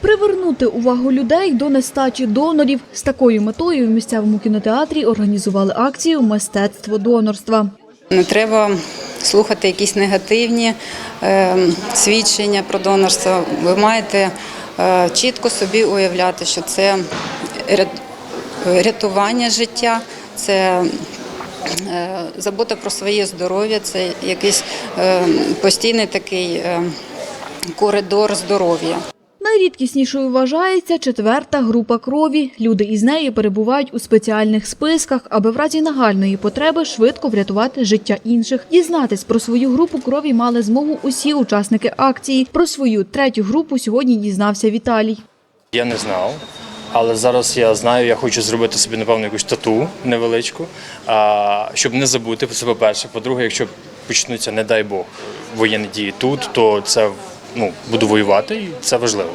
Привернути увагу людей до нестачі донорів з такою метою в місцевому кінотеатрі організували акцію Мистецтво донорства. Не треба слухати якісь негативні е, свідчення про донорство. Ви маєте е, чітко собі уявляти, що це рятування життя, це е, забота про своє здоров'я, це якийсь постійний такий коридор здоров'я. Найрідкіснішою вважається четверта група крові. Люди із нею перебувають у спеціальних списках, аби в разі нагальної потреби швидко врятувати життя інших. Дізнатись про свою групу крові мали змогу усі учасники акції. Про свою третю групу сьогодні дізнався Віталій. Я не знав, але зараз я знаю, я хочу зробити собі, напевно, якусь тату невеличку, щоб не забути це по-перше. По-друге, якщо почнуться, не дай Бог, воєнні дії тут, то це ну, буду воювати, і це важливо.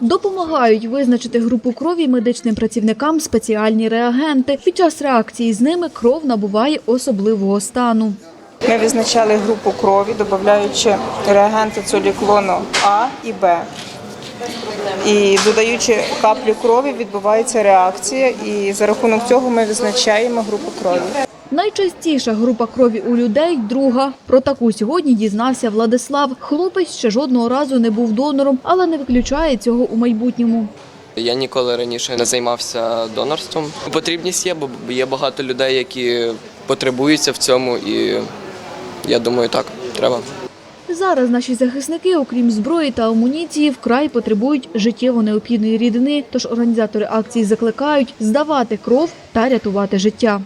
Допомагають визначити групу крові медичним працівникам спеціальні реагенти. Під час реакції з ними кров набуває особливого стану. Ми визначали групу крові, додаючи реагенти цоліклону А і Б. І додаючи каплю крові, відбувається реакція, і за рахунок цього ми визначаємо групу крові. Найчастіша група крові у людей друга. Про таку сьогодні дізнався Владислав. Хлопець ще жодного разу не був донором, але не виключає цього у майбутньому. Я ніколи раніше не займався донорством. Потрібність є, бо є багато людей, які потребуються в цьому, і я думаю, так, треба. Зараз наші захисники, окрім зброї та амуніції, вкрай потребують життєво необхідної рідини. Тож організатори акції закликають здавати кров та рятувати життя.